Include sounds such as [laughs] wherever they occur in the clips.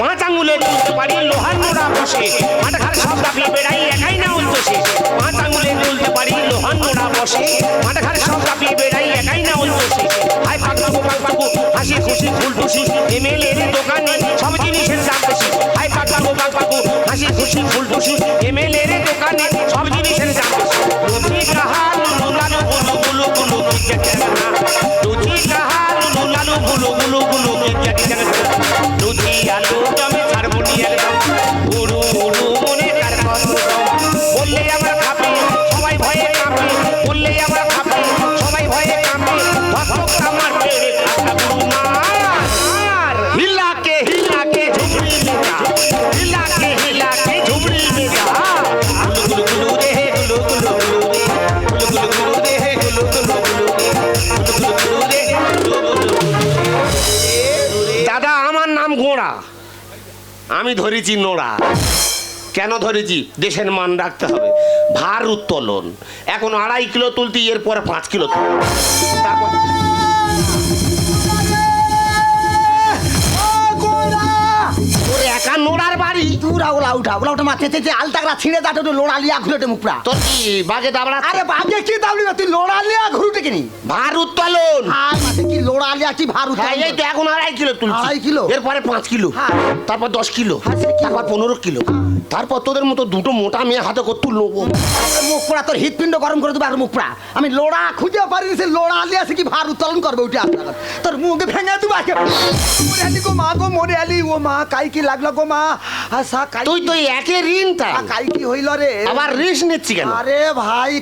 পাঁচ আঙ্গুলে তুলতে পারি লোহার নোড়া বসে। মাথা খারাপ সব ডাকলে বেড়াই একাই না উল্টোসে পাঁচ আঙ্গুলে তুলতে পারি লোহার নোড়া বসে। ঘাড় সব দাপিয়ে বেড়াই, একাই না উল্টোসে হাই পাক পাকু পাক পাকু হাসি খুশি, ফুল টুসি এমএলএ দোকানে সব জিনিসের দাম বেশি। হাই পাক পাকু পাক পাকু হাসি খুশি, ফুল টুসি এমএলএ দোকানে সব জিনিসের দাম বেশি। লুচি কাহা লুলু লালু গুলু গুলু গুলু কি জানা লুচি কাহা লুলু লালু গুলু গুলু গুলু কি জানা লুচি আলু জমে ছাড়বুনি একদম। উড়ু উড়ু মনে কার কত বললে আমার খাবে। দাদা আমার নাম আমি ধরেছি নোড়া। কেন ধরেছি? দেশের মান রাখতে হবে। ভার উত্তোলন। এখন আড়াই কিলো তুলতি এরপরে পাঁচ কিলো তুল তারপর তোর একা নোড়ার তুরা ওলা উঠা ওলা উঠা মাথে ছিঁড়ে দাঁটো তো লোড়া লিয়া ঘুরেটে মুখরা। তোর কি বাগে দাবড়া আরে বাগে কি দাবলি তুই লোড়া লিয়া ঘুরুটে কিনি? আর মাথে কি লোড়া লিয়া কি ভার উঠা হ্যাঁ এই তো এখন আড়াই কিলো তুলছি। আড়াই কিলো? এরপরে পাঁচ কিলো। তারপর দশ কিলো? তারপর পনেরো কিলো। তারপর তোদের মতো দুটো মোটা মেয়ে হাতে করে তুলবো। মুখ পোড়া তোর হৃৎপিণ্ড গরম করে দেবে আর মুখ পোড়া আমি লোড়া খুঁজে পারিনি সে লোড়া সে কি ভার উত্তোলন করবে ওইটা আপনার তোর মুখ ভেঙে দেবো মরে আলি গো মা গো মরে আলি ও মা কাই কি লাগল গো মা? তুই তো একে ঋণ হইল রে। আবার রিস নিচ্ছি কেন? আরে ভাই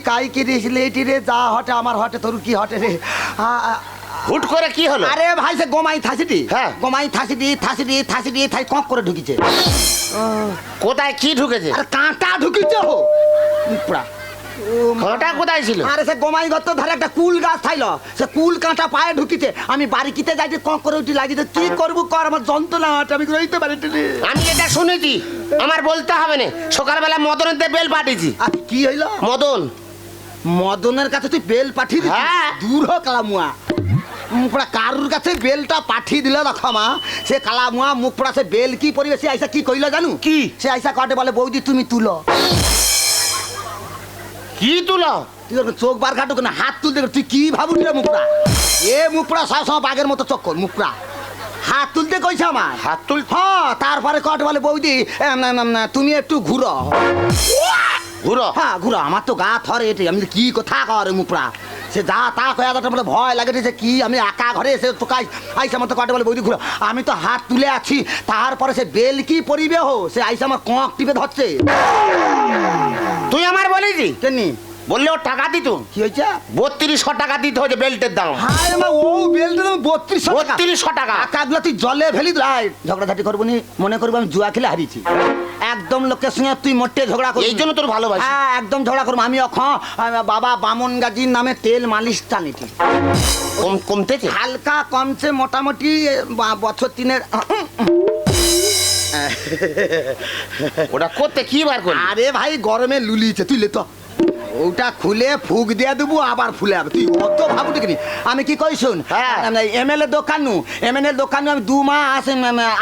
রিস লেটি রে যা হটে আমার হটে তোর কি হটে রে? হুট করে কি হলো? আরে ভাই সে গোমাই থাসিটি। হ্যাঁ। গোমাই থাসিটি থাসিটি থাসিটি থাই কক করে ঢুকিছে। কোথায় কি ঢুকেছে? আর কাঁটা ঢুকেছে হো কাঁটা কোথায় ছিল? আরে সে গোমাই গত ধারে একটা কুল গাছ থাইল। সে কুল কাঁটা পায়ে ঢুকিছে আমি বাড়ি কিতে যাইতে কক করে উঠি লাগিতে কি করব কর আমার যন্ত্রণা হটে আমি রইতে পারি আমি এটা শুনেছি আমার বলতে হবে না সকালবেলা মদনের বেল পাঠিয়েছি। আর কি হইল? মদন। মদনের কাছে তুই বেল পাঠিয়ে হ্যাঁ। দূর হ কালামুয়া। মুখপড়া কারুর কাছে বেলটা পাঠিয়ে দিল মা। সে কালামুয়া মুখপড়া সে বেল কি পরিবে সে আইসা কি কইল জানু? কি? সে আইসা কটে বলে বৌদি তুমি তুলো। কি তুলা? তুই চোখ বার কাটুক না হাত তুলতে তুই কি ভাবুন রে মুখরা এ মুখরা সব সব বাঘের মতো চক্কর মুখরা হাত তুলতে কইছে আমার হাত তুল হ্যাঁ তারপরে কট বলে বৌদি তুমি একটু ঘুরো। ঘুরো? হ্যাঁ ঘুরো আমার তো গা থরে এটি আমি কি কথা করে মুখরা সে যা তা কয়া দাটা বলে ভয় লাগে যে কি আমি একা ঘরে এসে তো কাজ আইসা আমার তো কটে বলে বৌদি ঘুরো। আমি তো হাত তুলে আছি। তারপরে সে বেল কি পরিবে হো? সে আইসা আমার কক টিপে ধরছে। তুই আমার বলেছি কেনি বললে ও টাকা দিত। কি হয়েছে? বত্রিশশো টাকা দিতে হচ্ছে বেল্টের দাম। হায় মা ও বেলটা দাম বত্রিশশো টাকা। বত্রিশশো টাকা। টাকাগুলো তুই জলে ফেলি ঝগড়াঝাটি করব নি মনে করব আমি জুয়া খেলে হারিয়েছি। একদম লোকের সঙ্গে তুই মোটে ঝগড়া করবি। এই জন্য তোর ভালোবাসি। হ্যাঁ একদম ঝগড়া করব। আমি অখ বাবা বামন গাজীর নামে তেল মালিশ টানিটি কম কমতেছে? হালকা কমছে মোটামুটি বছর তিনের ওটা করতে কি বার করবি আরে ভাই গরমে লুলিয়েছে তুই লে তো। ওটা খুলে ফুক দিয়ে দেবো আবার ফুলে যাবে তুই অত ভাবু দেখিনি আমি কি কই শুন? হ্যাঁ। এমএলএ দোকানু এমএলএ দোকানু আমি দু মাস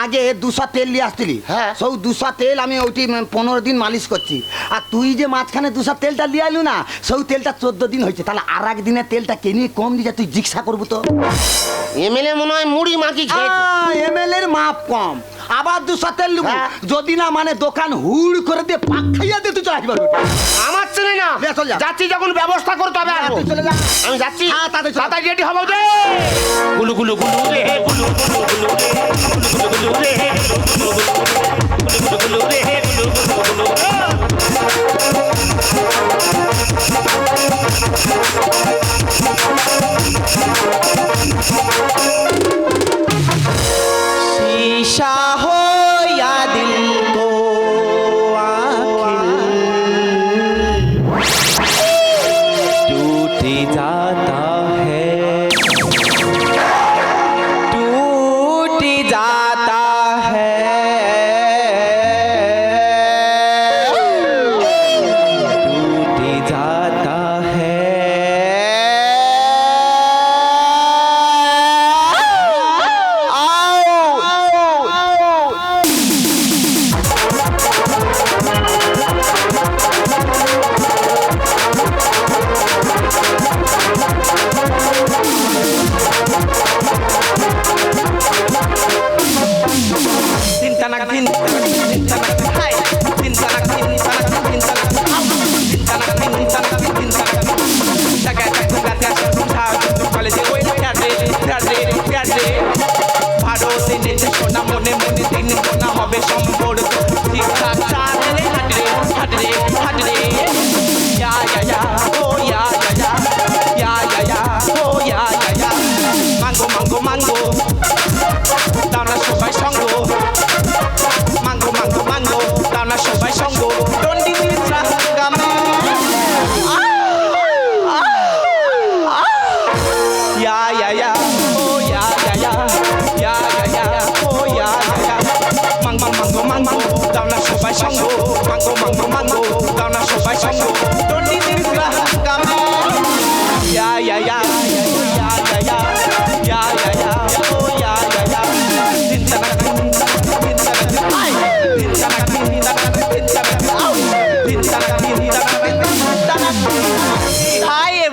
আগে দুশো তেল নিয়ে আসছিলি। হ্যাঁ। সব দুশো তেল আমি ওইটি পনেরো দিন মালিশ করছি। আর তুই যে মাঝখানে দুশো তেলটা নিয়ে আলু না সেই তেলটা চোদ্দ দিন হয়েছে। তাহলে আর এক দিনের তেলটা কেনি কম দিয়ে তুই জিজ্ঞাসা করব তো। এমএলএ মনে হয় মুড়ি মাখি খেয়েছে। এমএলএ এর মাপ কম। আবার দুশো তেল নেব যদি না মানে দোকান হুড় করে দিয়ে পাক খাইয়া দিতে তুই আমার চেনে না যাচ্ছি যখন ব্যবস্থা করতে হবে আমি যাচ্ছি তাড়াতাড়ি রেডি হব যে গুলু গুলু গুলু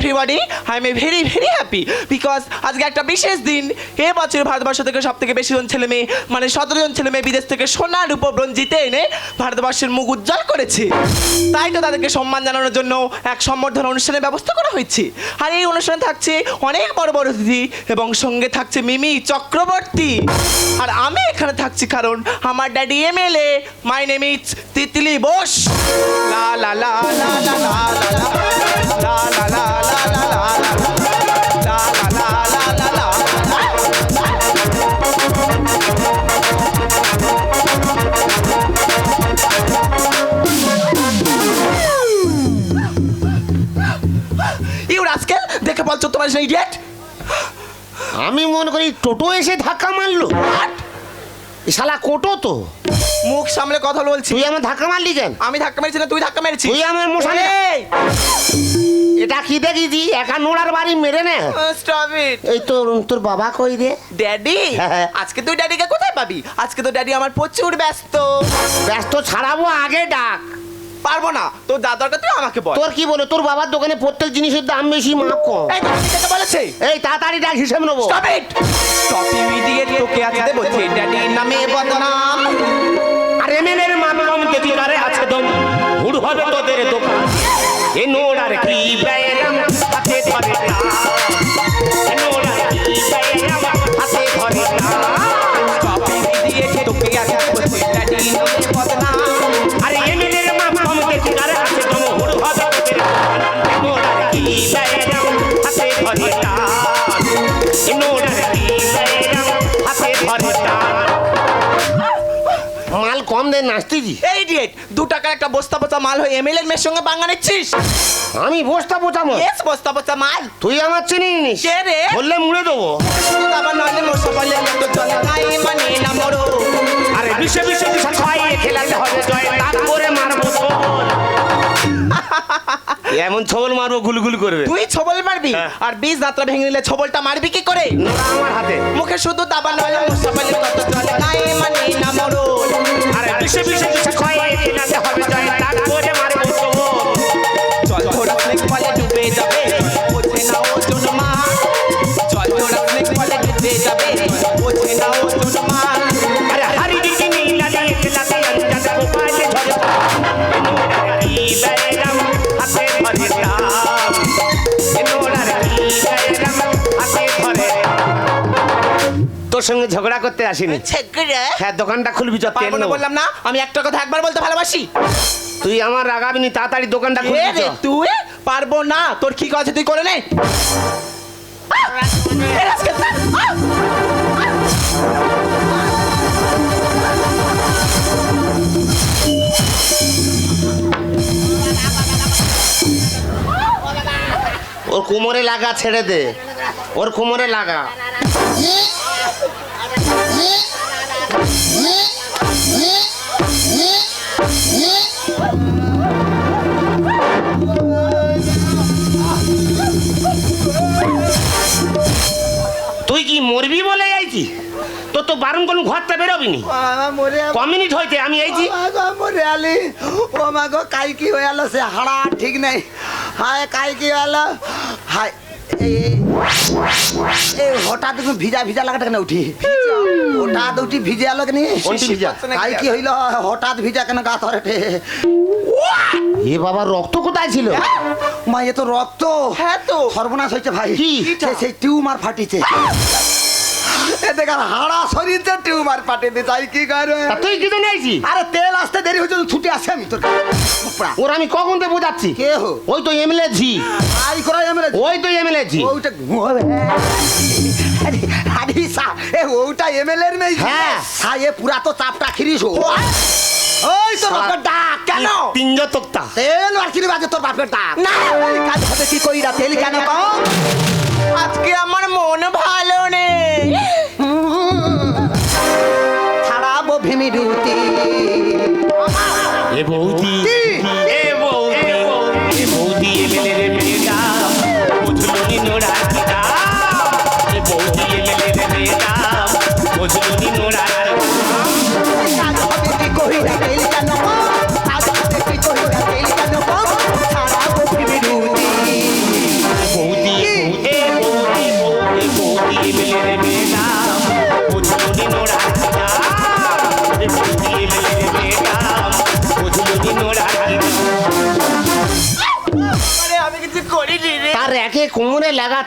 everybody I am very very happy because আজকে একটা বিশেষ দিন এ বছর ভারতবর্ষ থেকে সব থেকে বেশি জন ছেলে মেয়ে মানে সতেরো জন ছেলে মেয়ে বিদেশ থেকে সোনার রূপ ব্রঞ্জিতে এনে ভারতবর্ষের মুখ উজ্জ্বল করেছে তাই তো তাদেরকে সম্মান জানানোর জন্য এক সম্বর্ধনা অনুষ্ঠানের ব্যবস্থা করা হয়েছে আর এই অনুষ্ঠানে থাকছে অনেক বড় বড় অতিথি এবং সঙ্গে থাকছে মিমি চক্রবর্তী আর আমি এখানে থাকছি কারণ আমার daddy MLA my name is Titli Bose লা লা লা লা লা লা লা লা লা লা দেখে বলছো তোমার সেই ডেট আমি মনে করি টোটো এসে ধাক্কা মারলো। শালা কোটো তো। মুখ সামলে কথা বলছি। তুই আমার ধাক্কা মারলি কেন? আমি ধাক্কা মেরেছি না তুই ধাক্কা মেরেছি তুই আমার মুখ এটা কি দেখিছি একা নোড়ার বাড়ি মেরে নে। স্টপ ইট এই তোর তোর বাবা কই রে? ড্যাডি হ্যাঁ। আজকে তুই ড্যাডিকে কোথায় পাবি? আজকে তো ড্যাডি আমার প্রচুর ব্যস্ত। ব্যস্ত ছাড়াবো আগে ডাক। পারব না। তোর দাদার কথা তুই আমাকে বল। তোর কি বলে? তোর বাবার দোকানে প্রত্যেক জিনিসের দাম বেশি মাপ কম। এই তোকে বলেছে। এই তাড়াতাড়ি ডাক হিসেব নেব। Stop it stop you idiot তোকে আজ দেবো যে ড্যাডির নামে বদনাম। আর এমএলএর মামলাম দেবিকারে আছে দম। হুড় হবে তোদের দোকান। এ নোড়ার কি ব্যায়াম? হাতে ধরে না। এ নোড়ার কি ব্যায়াম? তোকে আজ একটা বস্তা পচা মাল হয়ে এমএলএর মেয়ের সঙ্গে পাঙ্গা নিচ্ছিস? আমি বস্তা পচা মাল? এস বস্তা পচা মাল। তুই আমার চিনি নি সে রে? বললে মুড়ে দেবো। আবার নইলে মোর সবাইলে তো চলে নাই মানে না মরো। আরে বিশ্ব বিশ্ব বিষয় ছয় খেলাতে হবে জয় তারপরে মারবো ছবল [laughs] এমন ছবল মারবো গুলগুল করবে। তুই ছবল মারবি? হ্যাঁ। আর বীজ দাঁতরা ভেঙে নিলে ছবলটা মারবি কি করে? নোরা আমার হাতে। মুখে শুধু দাবা নয় মোর কত চলে নাই মানে না মরো আরে বিশ্বে বিশ্বে বিশ্বে ছয় খেলাতে হবে জয় তারপরে সঙ্গে ঝগড়া করতে আসিনি। হ্যাঁ দোকানটা খুলবি যত বললাম না? আমি একটা কথা একবার বলতে ভালোবাসি? তুই আমার রাগাবিনি তাড়াতাড়ি দোকানটা এ খুলবি তুই? পারব না। তোর কি কাজ আছে তুই করে নে! ওর কোমরে লাগা ছেড়ে দে। ওর কোমরে লাগা। তুই কি মরবি বলে আইছি? তোর তো বারণ কোন ঘরটা বেরোবি নি ক মিনিট হইতে আমি আইছি? মরে আলি। ও মা গো কাই কি হয়ে গেল সে হাড়া? ঠিক নেই। হায় কাই কি হলো হায় এই এই হঠাৎ দেখুন ভিজা ভিজা লাগাটা কেন উঠি? হঠাৎ উঠি ভিজে আলো কেন? তাই কি হইল? হঠাৎ ভিজা কেন গা ধরে এ বাবা রক্ত কোথায় ছিল? মা এ তো রক্ত। হ্যাঁ তো। সর্বনাশ হয়েছে ভাই। সেই টিউমার ফাটিছে। দেখার হাড়া শরীরতে টিউমার ফাটিতে তাই কি করে? তুই কি জন্য আইছি আরে তেল আসতে দেরি হয়েছে তো আসে আমি তোর ওর আমি কখন থেকে বোঝাচ্ছি? কে হো? ওই তো এমএলএ ঝি আই করা এমএলএ ওই তো এমএলএ ঝি ওইটা ঘুমাবে। আরে আরে সা এ ওটা এমএলএ এর মেয়ে হ্যাঁ। সা এ পুরা তো চাপটা খিরিস ওই তো রকম ডাক কেন? তিনজ তোক্তা। তেল আর কিনে বাজে তোর বাপের ডাক। না। কাজ হবে কি কইরা তেল কেন কম? আজকে আমার মন ভালো নেই।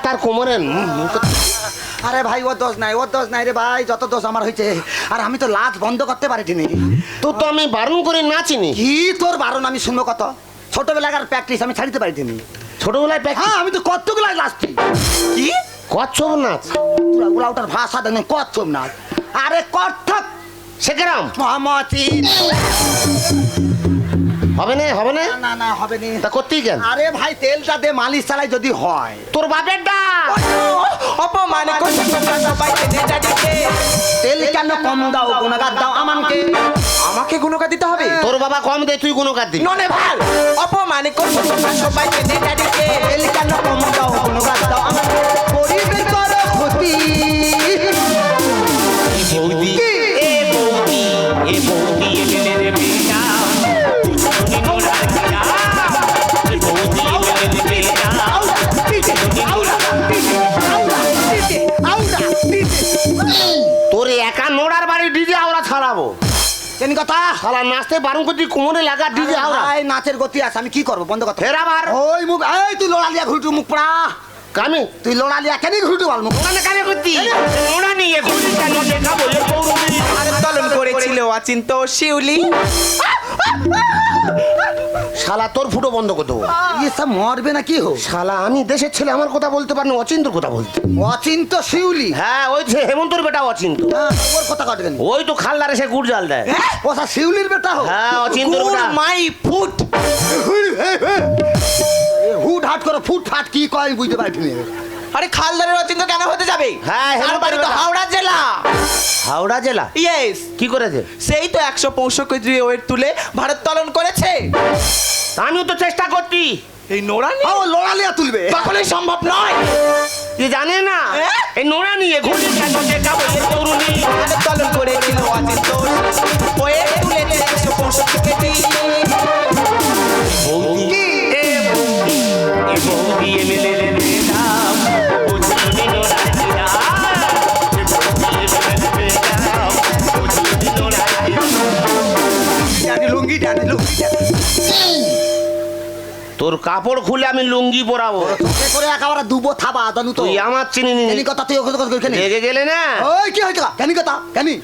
তার কোমরে আরে ভাই ও দোষ নাই ও দোষ নাই রে ভাই যত দোষ আমার হয়েছে। আর আমি তো লাজ বন্ধ করতে পারিনি। তো তো আমি বারণ করে নাচিনি কি তোর বারণ? আমি শুনব কত? ছোটবেলাকার প্র্যাকটিস আমি ছাড়িতে পারিনি। ছোটবেলায় প্যাক হ্যাঁ আমি তো কতগুলো লাস্টি কি? কচ্ছপ নাচ ওটার ভাষা দেন কচ্ছপ না আরে কত্থক সেকেরাম মহামতি। হবে না হবে না? না না হবে নি। তা করতেই কেন? আরে ভাই তেলটা দে মালিশ চালাই যদি হয়। তোর বাপের ডাক! অপমান করছে তোমরা সবাই তেল কেন কম দাও গুণগার দাও আমানকে? আমাকে গুণকা দিতে হবে? তোর বাবা কম দে তুই কাজ দিবি। ননে ভালো! অপমান করছে তোমরা সবাই তেল কেন কম দাও গুণগার দাও আমানকে? পরিবেশ করো ক্ষতি। কেন কথা? শালা নাচতে বারণ করছি কোমরে লাগা ডিজে আওরা ভাই নাচের গতি আছে আমি কি করব? বন্ধ কথা। ফের আবার? ওই মুখ এই তুই লোড়ালিয়া ঘুরটু মুখ পড়া। কামি? তুই লোড়ালিয়া কেন ঘুরটু বল মুখ? কানে কানে? করতি নোড়া নিয়ে ঘুরি কেন দেখা বলে পৌরবী আর তলন করেছিল অচিন্ত শিউলি। শালা তোর ফুটো বন্ধ করে দেবো। ইয়ে সব মরবে না কি হো? শালা আমি দেশের ছেলে আমার কথা বলতে পারি না অচিন্তর কথা বলতে। অচিন্ত শিউলি। হ্যাঁ ওই যে হেমন্তর বেটা অচিন্ত। হ্যাঁ, ওর কথা কাটবেন ওই তো খালদারে সে গুড় জাল দেয়। ও সা শিউলির বেটা হো। হ্যাঁ অচিন্তর বেটা। My foot. হুট হাট করে ফুট ফাট কি কয় আমি বুঝতে পারছি না। আরে খালদারের অচিন্ত কেন হতে যাবে? হ্যাঁ, বাড়ি তো হাওড়া জেলা। হাওড়া জেলা? ইয়েস কি করেছে? সেই তো একশো পঁয়ষট্টি কেজি ওয়েট তুলে ভারত তলন করেছে। আমিও তো চেষ্টা করছি। এই নোড়া নিয়ে? ও লোড়ালিয়া তুলবে। কখনোই সম্ভব নয়। যে জানে না। হ্যাঁ? এই নোড়া নিয়ে ঘুরি তোর কাপড় খুলে আমি লুঙ্গি পরাবো। তোকে করে একেবারে দুবো থাবা জানু তো। তুই আমার চিনি নি। কেনি কথা তুই ওকে কথা কেনি? রেগে গেলে না? ওই কি হয়েছে কেনি কথা? কেনি?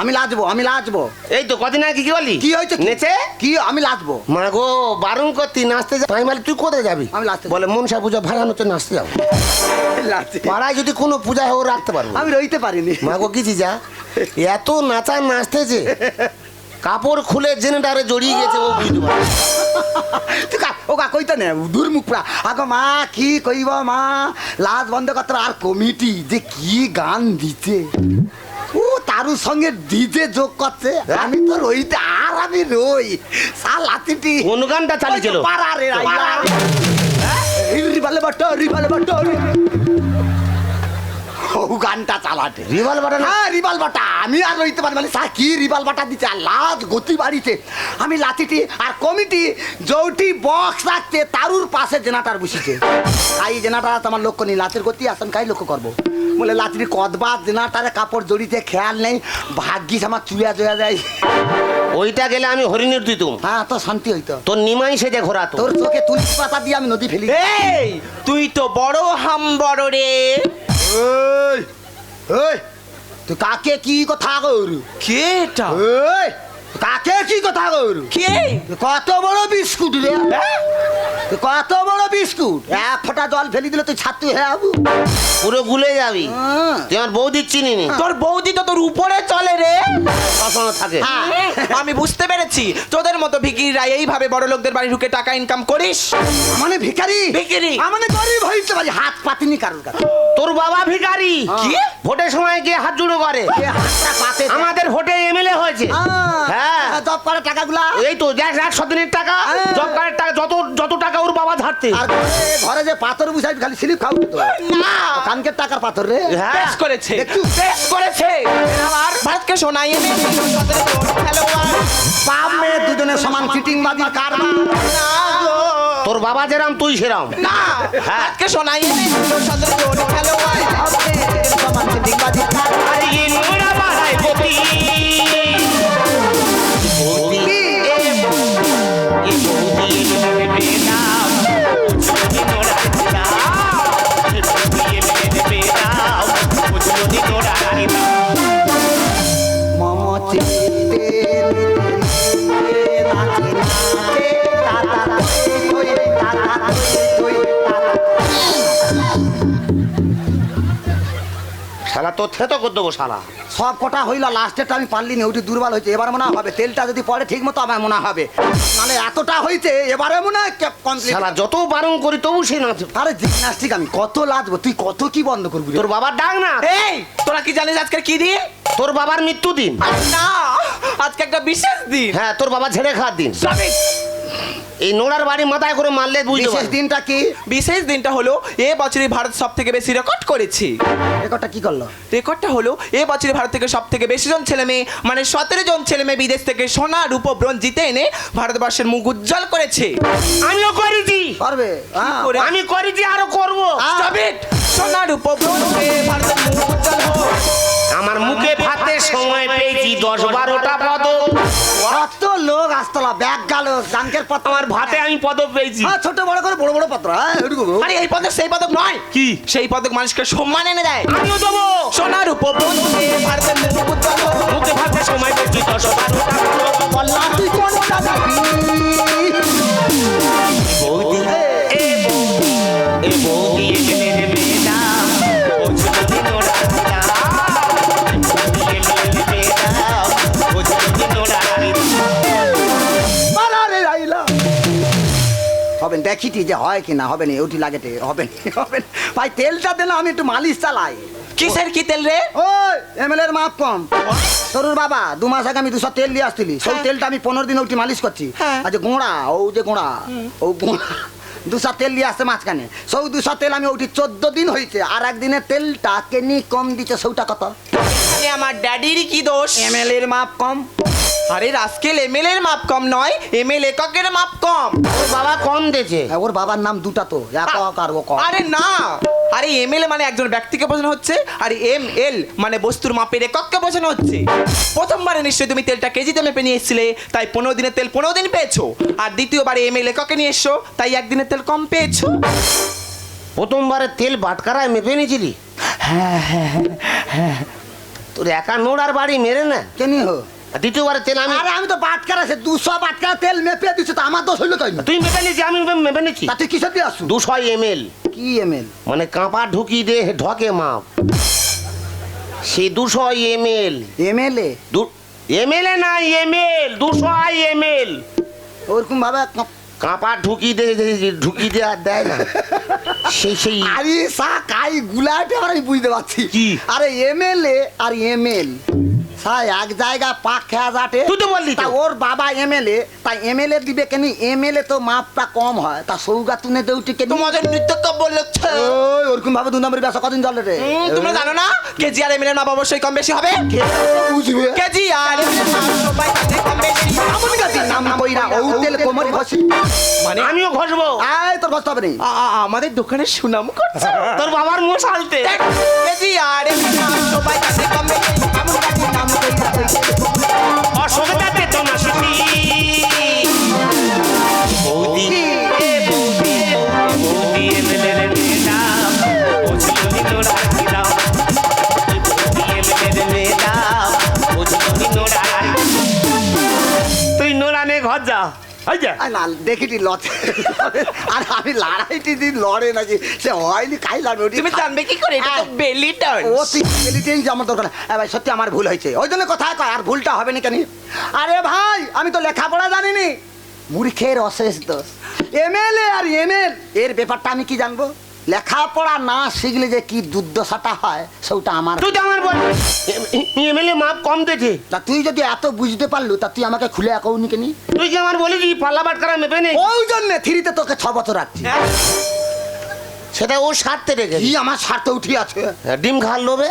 আমি লাজবো আমি লাজবো। এই তো কদিন আগে কি বলি কি হয়েছে? নেচে? কি আমি লাজবো। মা গো বারণ করতি নাচতে যা। আমি বলি তুই কোথায় যাবি? আমি নাচতে বলে মনসা পূজা ভাড়া হচ্ছে নাচতে যাব। পাড়ায় যদি কোনো পূজা হোক রাখতে পারব। আমি রইতে পারিনি। মা গো কি যা এত নাচা নাচতেছে কাপড় খুলে জেনেটারে জড়িয়ে গেছে ও বুঝতে পারে তুই কা কইতে নে দূর মুখ পুরা আগো মা কি কইব মা লাজ বন্ধ হবে। আর কমিটি যে কি গান দিতে ও তারুর সঙ্গে ডিজে যোগ করছে আমি তো রইতে আর আমি রই সাল লাতিটি কোন গানটা চালিয়েছিল পারা রে রিবালে বাটো রিবালে বাটো ও গানটা চালাতে। রিভলভারটা না? হ্যাঁ রিভলভারটা আমি আর রইতে পারি মানে কি রিভলভারটা দিচ্ছে? আর লাজ গতি বাড়িতে। আমি লাঠিটি আর কমিটি যৌটি বক্স রাখতে তারুর পাশে জেনাটার বসিছে। তাই জেনাটার আছে আমার লক্ষ্য নেই। লাচের গতি আসেন কাই লক্ষ্য করব? বলে লাচির কদবা জেনাটারে কাপড় জড়িতে খেয়াল নেই। ভাগ্যিস আমার চুয়া জয়া যায়। ওইটা গেলে আমি হরিণের দিতুম। হ্যাঁ তো শান্তি হইতো। তোর নিমাই সে সেজে ঘোরাতো। তোর চোখে তুলসী পাতা দিয়ে আমি নদী ফেলি। এই তুই তো বড় হাম বড় রে। ওই তো তুই কাকে কি কথা কর কে এটা? ওই কাকে কি কথা করু কে? কত বড় বিস্কুট রে? তুই কত বড় বিস্কুট? এক ফোঁটা জল ফেলি দিলে তুই ছাত্র হয়ে যাব পুরো গুলে যাবি। হ্যাঁ। তুই আমার বৌদির চিনি নি তোর বৌদি তো তোর উপরে চলে রে। কখনো থাকে। হ্যাঁ। আমি বুঝতে পেরেছি। তোদের মতো ভিকিরিরা এইভাবে বড় লোকদের বাড়ি ঢুকে টাকা ইনকাম করিস। মানে ভিখারি? ভিখারি। মানে গরিব হইতে পারি। হাত পাতিনি কারোর কাছে। তোর বাবা ভিখারি। কি? ভোটের সময় গিয়ে হাত জুড়ে করে। আমাদের ভোটে এমএলএ হয়েছে। হ্যাঁ? জব করে টাকাগুলা? এই তো দেখ একশো দিনের টাকা হ্যাঁ। জব কার্ডের টাকা যত যত টাকা ওর বাবা ধারতে আর ঘরে যে পাথর বুঝাই খালি স্লিপ খাও তো। না। কানকের টাকার পাথর রে। হ্যাঁ। বেশ করেছে? বেশ করেছে। আবার ভারতকে শোনাই এনে মেয়ে দুজনের সমান চিটিং বাজি কারবার। তোর বাবা যেরাম তুই সেরাম। না হ্যাঁ। ভারতকে শোনাই সমান চিটিং বাজি কারবার শালা তোর থেতো করে দেবো শালা। সব কটা হইল লাস্টেরটা আমি পারলি না ওটি দুর্বল হয়েছে। এবার মনে হবে তেলটা যদি পড়ে ঠিক মতো আমার মনে হবে। নাহলে এতটা হয়েছে এবারে মনে হয় কমপ্লিট শালা যত বারণ করি তবু সে নাচ আরে জিমনাস্টিক আমি কত লাজবো তুই কত কি বন্ধ করবি তোর বাবার ডাক না? এই! তোরা কি জানিস আজকে কি দিন? তোর বাবার মৃত্যু দিন। না আজকে একটা বিশেষ দিন। হ্যাঁ তোর বাবা ঝেড়ে খাওয়ার দিন। এই নোড়ার বাড়ি মাথায় করে মারলে বুঝতে বিশেষ দিনটা কি বিশেষ দিনটা হলো এ বছরই ভারত সব থেকে বেশি রেকর্ড করেছে রেকর্ডটা কি করল রেকর্ডটা হলো এ বছরে ভারত থেকে সব থেকে বেশি জন ছেলে মেয়ে মানে সতেরো জন ছেলে মেয়ে বিদেশ থেকে সোনা রূপ ব্রোঞ্জ জিতে এনে ভারতবর্ষের মুখ উজ্জ্বল করেছে আমিও করেছি পারবে হ্যাঁ। করে? আমি করেছি আরও করব Stop it! সোনা রূপ ব্রোঞ্জ পেয়ে ভারতের মুখ উজ্জ্বল হোক। আমার মুখে ভাতে সময় পেয়েছি দশ বারোটা পদক। কত লোক আসতলা ব্যাগ গেল জাঙ্কের পত্র। আমার ভাতে আমি পদক পেয়েছি। হ্যাঁ ছোট বড় করে বড় বড় পত্র হ্যাঁ আরে এই পদক সেই পদক নয়। কি? সেই পদক মানুষকে সম্মান এনে দেয়। আমিও দেবো। সোনা রূপ ব্রোঞ্জ ভারতের মুখ মুখে ভাতে সময় পেয়েছি দশ বারোটা বললা তুই কোনটা? বৌদি এ বৌদি এ বৌদি দেখিটি যে হয় কি না হবে না ওটি লাগেটে হবে না, [laughs] হবে না। ভাই তেলটা দিলে আমি একটু মালিশ চালাই। কিসের কি তেল রে? ওই এমএলএ এর মাপ কম। তরুর বাবা দু মাস আগে আমি দুশো তেল দিয়ে আসছিলি সেই হ্যাঁ। তেলটা আমি পনেরো দিন ওটি মালিশ করছি। হ্যাঁ। আজ গোড়া ও যে গোড়া ও গোড়া দুশো তেল দিয়ে আসছে মাঝখানে। সৌ দুশো তেল আমি ওটি চোদ্দ দিন হয়েছে আর একদিনের তেলটা কেনি কম দিচ্ছে সৌটা কত? আরে আমার ড্যাডির কি দোষ? এমএলএ এর মাপ কম। আরে রাস্কেল এমএল এর মাপ কম নয় এমএল এককের মাপ কম। ওর বাবা কম দিয়েছে হ্যাঁ, ওর বাবার নাম দুটা তো একক আর ও আরে না! আরে এমএল মানে একজন ব্যক্তিকে বোঝানো হচ্ছে আর এম এল মানে বস্তুর মাপের একককে বোঝানো হচ্ছে। প্রথমবারে নিশ্চয়ই তুমি তেলটা কেজিতে মেপে নিয়ে এসেছিলে তাই পনেরো দিনের তেল পনেরো দিন পেয়েছ। আর দ্বিতীয়বারে এম এল এককে নিয়ে এসছো তাই একদিনের তেল কম পেয়েছ। প্রথমবারে তেল বাটকারায় মেপে নিয়েছিলি? তোর একা নোড়ার বাড়ি মেরে না। কেনি? হো আর দ্বিতীয়বারে তেল আমি আরে আমি তো বাটকার আছে দুশো বাটকার তেল মেপে দিচ্ছি তো আমার দোষ হইল তাই তুই মেপে নিয়েছি আমি মেপে নিয়েছি। তুই কিসের দিয়ে আসু দুশো এম এল কি এমএল? মানে কাঁপা ঢুকি দে ঢকে মাপ। সেই দুশো M L MLA M L A না এম এল দুশো আই এম এল ওরকম ভাবে কাঁপা ঢুকি দে ঢুকি দে আর দেয় না। সেই সেই আরে সা কাই গুলাটে আমি বুঝতে পারছি। কি? আরে এমএলএ আর এমএল। সাই এক জায়গা পাক খেয়া যাটে তুই তো বললি তো। তা ওর বাবা এমএলএ তাই এমএলএ দিবে কেন? এমএলএ তো মাপটা কম হয়। তা সৌগা তুনে দেউটি কেন তোমাদের নৃত্য তো বলেছে। ওই ওরকম ভাবে দু নম্বরের ব্যবসা কদিন চলে রে? তোমরা জানো না? কেজি আর এমএলএর মাপ অবশ্যই কম বেশি হবে। কে বুঝবে কেজি আর মানে? আমিও ঘষবো। আয় তোর ঘষতে হবে নি। আ- আ- আমাদের দোকানের সুনাম করছে? তোর বাবার মশালতে দেখ, কেজি আর সবাই কম বেশি। আমন গাছি না দেখিটি লড়ে আর আমি লড়াইটি দিন লড়ে নাকি? সে হয়নি কাই লড়বে ওটি তুমি জানবে কি করে? এটা তো বেলি টার্ন ও তুই এলিটেই আমার দরকার নেই। এ ভাই সত্যি আমার ভুল হয়েছে। ওই জন্য কথা কয় আর ভুলটা হবে না কেন? আরে ভাই আমি তো লেখাপড়া জানিনি। মূর্খের অশেষ দোষ। এমএলএ আর এমএল এর ব্যাপারটা আমি কি জানব? লেখাপড়া না শিখলে যে কি দুর্দশাটা হয় সেটা আমার তুই তো আমার বল। এমএলএ মাপ কম দেখে তা তুই যদি এত বুঝতে পারলু তা তুই আমাকে খুলে একাউনি কেনি তুই কি আমার বলেছি পাল্লা বাটকারা মেপে নেই ওই জন্য থ্রিতে তোকে ছ বছর রাখছি। সেটা ও সারতে রেখে কি আমার স্বার্থ উঠি আছে? ডিম খাল লোবে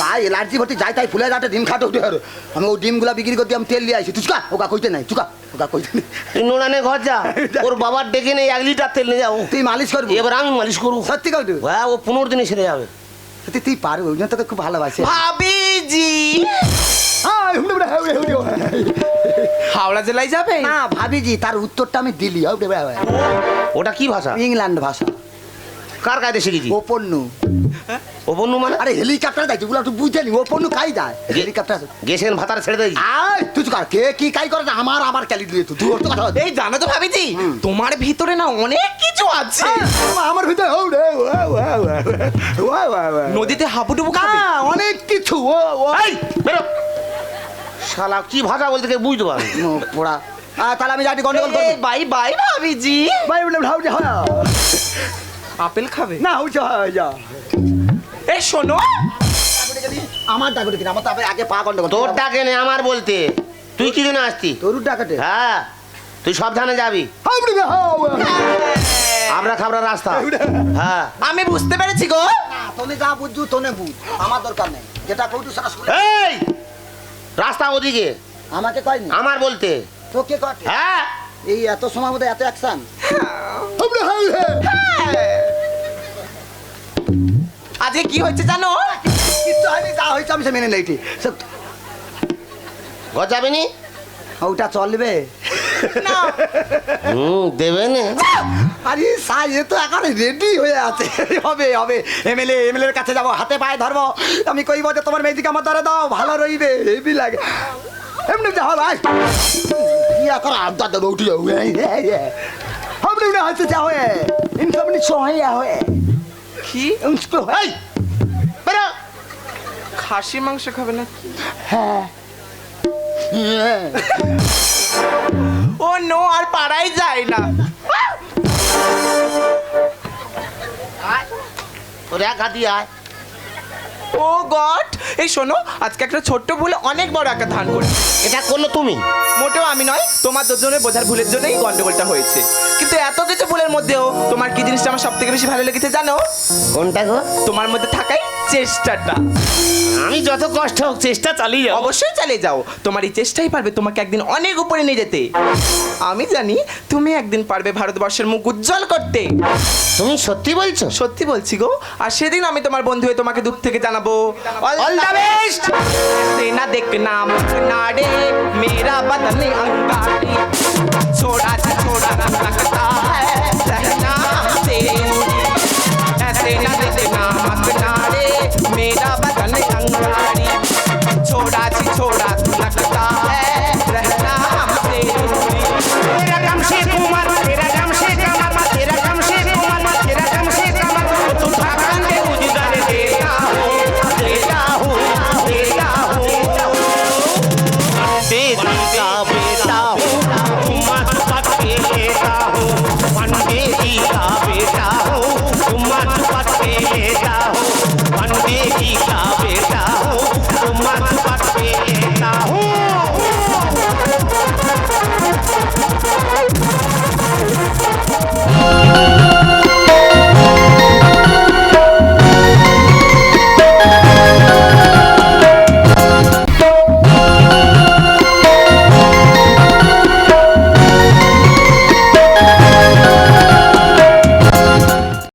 গায়ে এলার্জি ভর্তি যাই তাই ফুলে যাতে ডিম খাটে উঠে আর আমি ওই ডিমগুলা বিক্রি করতে আমি তেল নিয়ে আসি তুই চুকা ওকা কইতে নাই চুকা ওকা কইতে নাই। তুই নোড়ানে ঘর যা [laughs] ওর বাবার ডেকে নেই এক লিটার তেল নিয়ে যাও। তুই মালিশ করবি? এবার আমি মালিশ করব। সত্যি কই তুই হ্যাঁ ও পনেরো দিনে সেরে যাবে। সত্যি তুই পারবি ওই জন্য তোকে খুব ভালোবাসি। High, high. হাওড়া জেলায় যাবে? না ভাবি ভাবিজি তার উত্তরটা আমি দিলি। ওটা কি ভাষা? ইংল্যান্ড ভাষা। কার কায়দে শিখেছি ওপন্নু ও বন্ধু মানে? আরে হেলিকপ্টার যাই তুই তুই বুঝে নি ওপন্নু কাই যায় হেলিকপ্টার গেছেন ভাতার ছেড়ে দেয় আয় তুই চুকা কে কি কাই করে না, আমার আবার ক্যালি দিয়ে তুই ওর তো কথা এই জানো তো ভাবিজি তোমার ভিতরে না অনেক কিছু আছে। আমার ভিতরে হুমড়ে, ওয়া, ওয়া, ওয়া, ওয়া, ওয়া, ওয়া। নদীতে হাবুডুবু খাবে? না, অনেক কিছু ও ও। এই বেরো। শালা কি ভাষা বলতে কে বুঝতে পারি মুখ পোড়া। তাহলে আমি যাই গন্ডগোল করব বাই বাই ভাবিজি। ভাই বলে হাউজে হয় আপেল খাবে? না হাউজে হয় যা। এই শোনো। আমার ডাকতে কিনা আমার তো আগে পা গন্ডগোল তোর ডাকে নেই আমার বলতে। তুই কি জন্য আসতি? তোর ডাকতে? হ্যাঁ তুই সাবধানে যাবি। আমরা খাবরা রাস্তা। হ্যাঁ। আমি বুঝতে পেরেছি গো। তুমি যা বুঝছু তোনে বুঝ। আমার দরকার নেই। যেটা কইতু সেটা শুনে এই! রাস্তা ওদিকে। আমাকে কয়নি? আমার বলতে। তোকে কয় হ্যাঁ। এই এত সময় মধ্যে এত অ্যাকশন হাউড়ে আজকে কি হয়েছে জানো? কিচ্ছু হয়নি যা হয়েছে আমি সে মেনে নেইটি ঘর যাবে নি ওটা চলবে। হুম দেবে না। আরে সাই এ তো এখন রেডি হয়ে আছে। হবে হবে। এমএলএ এমএলএ এর কাছে যাব হাতে পায়ে ধরবো। আমি কইব যে তোমার মেয়েদিকে আমার দ্বারা দাও ভালো রইবে হেবি লাগে। এমনি যা হবে আয় ইয়া কর আদা দাদা উঠি যাও हमने उन्हें हाथ से चाहे इन सब ने सोया हुए কি उसको এই বেরো খাসি মাংস খাবে না है ও নো আর পাড়াই যায় না তোর এক হাতি আয় ও গড! এই শোনো আজকে একটা ছোট্ট ভুলে অনেক বড় একটা ধান করে এটা করল তুমি? মোটেও আমি নয় তোমার দুজনের বোঝার ভুলের জন্যই গন্ডগোলটা হয়েছে। কিন্তু এত কিছু ভুলের মধ্যেও তোমার কি জিনিসটা আমার সব থেকে বেশি ভালো লেগেছে জানো? কোনটা গো? তোমার মধ্যে থাকাই চেষ্টাটা। আমি যত কষ্ট হোক চেষ্টা চালিয়ে যাবো অবশ্যই চালিয়ে যাও তোমার এই চেষ্টাই পারবে তোমাকে একদিন অনেক উপরে নিয়ে যেতে আমি জানি তুমি একদিন পারবে ভারতবর্ষের মুখ উজ্জ্বল করতে তুমি সত্যি বলছো সত্যি বলছি গো আর সেদিন আমি তোমার বন্ধু হয়ে তোমাকে দূর থেকে জানাবো All the best! ऐसे ना देखना नाड़े मेरा बदन अंगारे छोड़ा सा छोड़ा ना लगता 加油